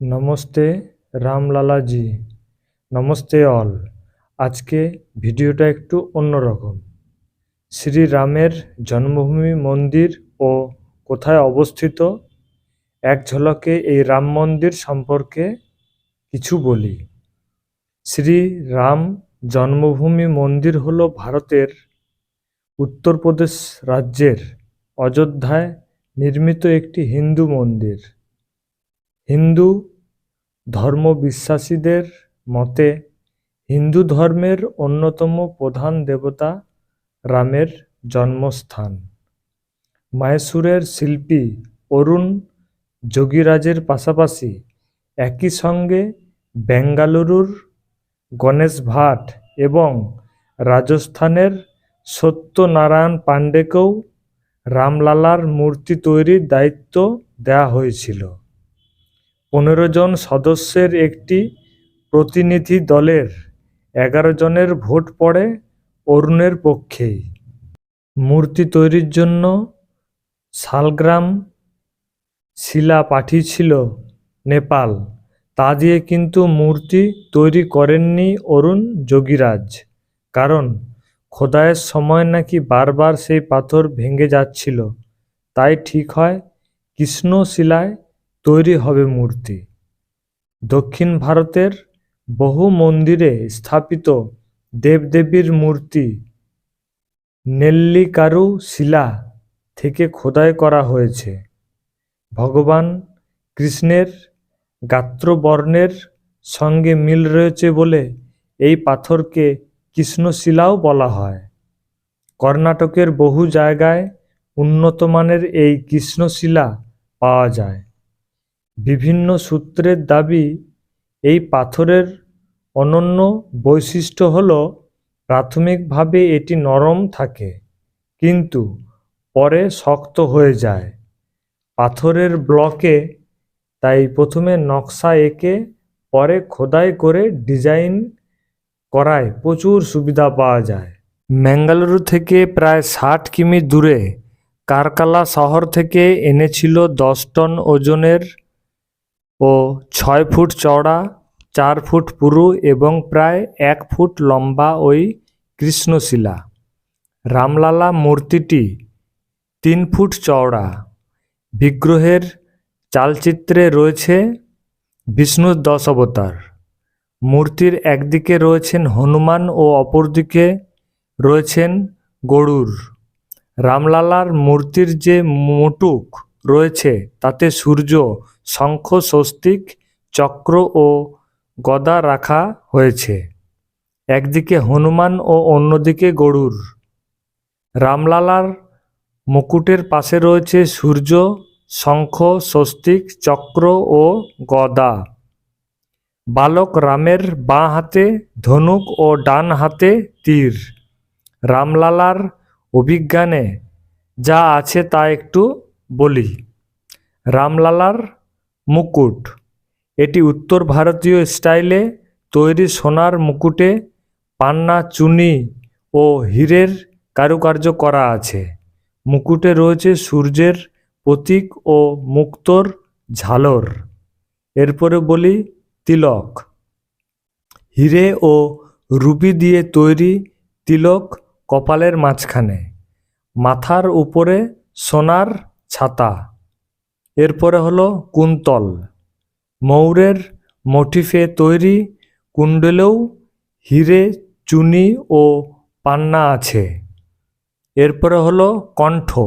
Namaste রামলালাজি। Namaste all. আজকে ভিডিওটা একটু অন্যরকম। শ্রীরামের জন্মভূমি মন্দির ও কোথায় অবস্থিত? এক ঝলকে এই রাম মন্দির সম্পর্কে কিছু বলি। শ্রী রাম জন্মভূমি মন্দির হল ভারতের উত্তরপ্রদেশ রাজ্যের অযোধ্যায় নির্মিত একটি হিন্দু মন্দির। হিন্দু ধর্মবিশ্বাসীদের মতে হিন্দু ধর্মের অন্যতম প্রধান দেবতা রামের জন্মস্থান। মায়েসুরের শিল্পী অরুণ যোগীরাজের পাশাপাশি একই সঙ্গে বেঙ্গালুরুর গণেশ ভাট এবং রাজস্থানের সত্যনারায়ণ পাণ্ডেকেও রামলালার মূর্তি তৈরির দায়িত্ব দেওয়া হয়েছিল। পনেরো জন সদস্যের একটি প্রতিনিধি দলের এগারো জনের ভোট পড়ে অরুণের পক্ষেই মূর্তি তৈরির জন্য শালগ্রাম শিলা পাঠিয়েছিল নেপাল। তা দিয়ে কিন্তু মূর্তি তৈরি করেননি অরুণ যোগীরাজ। কারণ খোদায়ের সময় নাকি বারবার সেই পাথর ভেঙে যাচ্ছিল। তাই ঠিক হয় কৃষ্ণ শিলায় তৈরি হবে মূর্তি। দক্ষিণ ভারতের বহু মন্দিরে স্থাপিত দেবদেবীর মূর্তি নেল্লিকারু শিলা থেকে খোদাই করা হয়েছে। ভগবান কৃষ্ণের গাত্রবর্ণের সঙ্গে মিল রয়েছে বলে এই পাথরকে কৃষ্ণশিলাও বলা হয়। কর্ণাটকের বহু জায়গায় উন্নত মানের এই কৃষ্ণশিলা পাওয়া যায়। বিভিন্ন সূত্রের দাবি, এই পাথরের অনন্য বৈশিষ্ট্য হল, প্রাথমিকভাবে এটি নরম থাকে, কিন্তু পরে শক্ত হয়ে যায়। পাথরের ব্লকে, তাই প্রথমে নকশা এঁকে পরে খোদাই করে ডিজাইন করায় প্রচুর সুবিধা পাওয়া যায়। ম্যাঙ্গালুরু থেকে প্রায় ষাট কিমি দূরে কারকালা শহর থেকে এনেছিল দশ টন ওজনের ও ছয় ফুট চওড়া, চার ফুট পুরু এবং প্রায় এক ফুট লম্বা ওই কৃষ্ণশিলা। রামলালা মূর্তিটি তিন ফুট চওড়া। বিগ্রহের চালচিত্রে রয়েছে বিষ্ণুর দশ অবতার মূর্তির একদিকে রয়েছেন হনুমান ও অপরদিকে রয়েছেন গরুর রামলালার মূর্তির যে মুটুক রয়েছে, তাতে সূর্য, শঙ্খ, স্বস্তিক, চক্র ও গদা রাখা হয়েছে। একদিকে হনুমান ও অন্যদিকে গরুর। রামলালার মুকুটের পাশে রয়েছে সূর্য, শঙ্খ, স্বস্তিক, চক্র ও গদা। বালক রামের বাঁ হাতে, ধনুক ও ডান হাতে তীর। রামলালার অভিজ্ঞানে যা আছে তা একটু বলি, রামলালার মুকুট। এটি উত্তর ভারতীয় স্টাইলে তৈরি সোনার মুকুটে পান্না, চুনি ও হীরের কারুকার্য করা আছে। মুকুটে রয়েছে সূর্যের প্রতীক ও মুক্তোর ঝালর। এরপরে বলি, তিলক। হিরে ও রুবি দিয়ে তৈরি তিলক কপালের মাঝখানে। মাথার উপরে সোনার ছাতা। এরপরে হলো কুন্তল। ময়ূরের মোটিফে তৈরি কুণ্ডলেও হিরে, চুনি ও পান্না আছে। এরপরে হলো কণ্ঠ।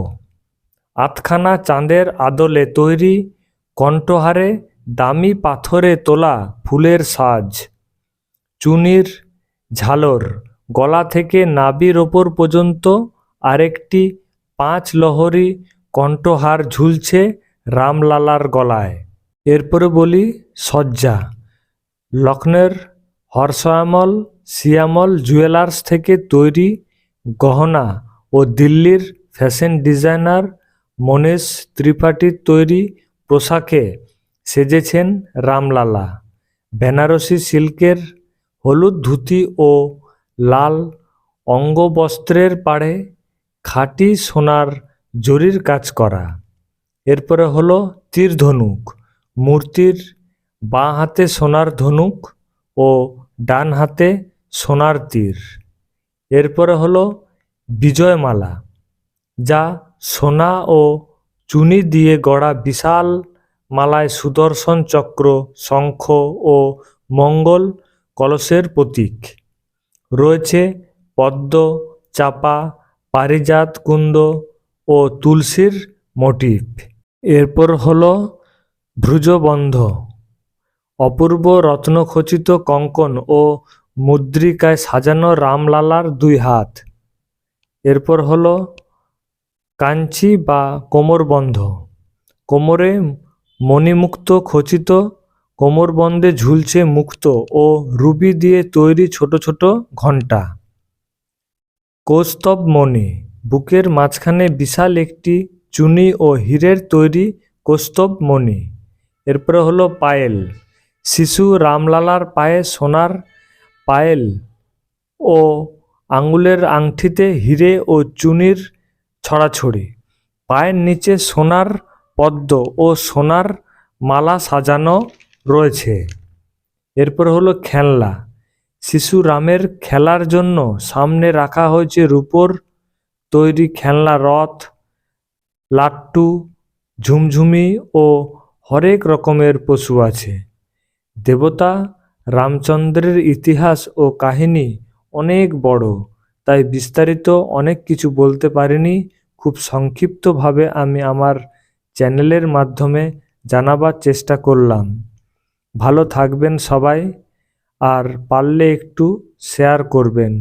আতখানা চাঁদের আদলে তৈরি কণ্ঠহারে দামি পাথরে তোলা ফুলের সাজ। চুনির ঝালর গলা থেকে নাবির ওপর পর্যন্ত আরেকটি পাঁচ লহরী কণ্ঠহার ঝুলছে রামলালার গলায়। এরপরে বলি সজ্জা। লক্ষ্ণের হর্ষয়ামল সিয়ামল জুয়েলার্স থেকে তৈরি গহনা ও দিল্লির ফ্যাশন ডিজাইনার মনীষ ত্রিপাঠীর তৈরি পোশাকে সেজেছেন রামলালা। বেনারসি সিল্কের হলুদ ধুতি ও লাল অঙ্গবস্ত্রের পাড়ে খাঁটি সোনার জরির কাজ করা। এরপরে হলো তীর ধনুক, মূর্তির বাঁ হাতে সোনার ধনুক ও ডান হাতে সোনার তীর। এরপরে হলো বিজয়মালা, যা সোনা ও চুনি দিয়ে গড়া বিশাল মালায় সুদর্শন চক্র, শঙ্খ ও মঙ্গল কলসের প্রতীক। রয়েছে পদ্ম, চাপা, পারিজাত কুন্দ ও তুলসীর মোটিভ এরপর হল ভ্রুজবন্ধ। অপূর্ব রত্নখচিত কঙ্কন ও মুদ্রিকায় সাজানো রামলালার দুই হাত। এরপর হল কাঞ্চি বা কোমরবন্ধ। কোমরে মণিমুক্ত খচিত, কোমরবন্ধে ঝুলছে মুক্ত ও রুবি দিয়ে তৈরি ছোট ছোট ঘণ্টা। কৌস্তব মণি বুকের মাঝখানে বিশাল একটি চুনি ও হীরের তৈরি কৌস্তব মণি। এরপরে হলো পায়েল। শিশু রামলালার পায়ে সোনার পায়েল ও আঙ্গুলের আংটিতে হিরে ও চুনির ছড়াছড়ি। পায়ের নিচে সোনার পদ্ম ও সোনার মালা সাজানো রয়েছে। এরপর হলো খেলনা। শিশু রামের খেলার জন্য সামনে রাখা হয়েছে রূপোর তৈরি খেলনা, রথ, লাট্টু, ঝুমঝুমি ও হরেক রকমের পশু আছে। দেবতা রামচন্দ্রের ইতিহাস ও কাহিনী অনেক বড়, তাই বিস্তারিত অনেক কিছু বলতে পারিনি। খুব সংক্ষিপ্তভাবে আমি আমার চ্যানেলের মাধ্যমে জানাবার চেষ্টা করলাম। ভালো থাকবেন সবাই, আর পারলে একটু শেয়ার করবেন।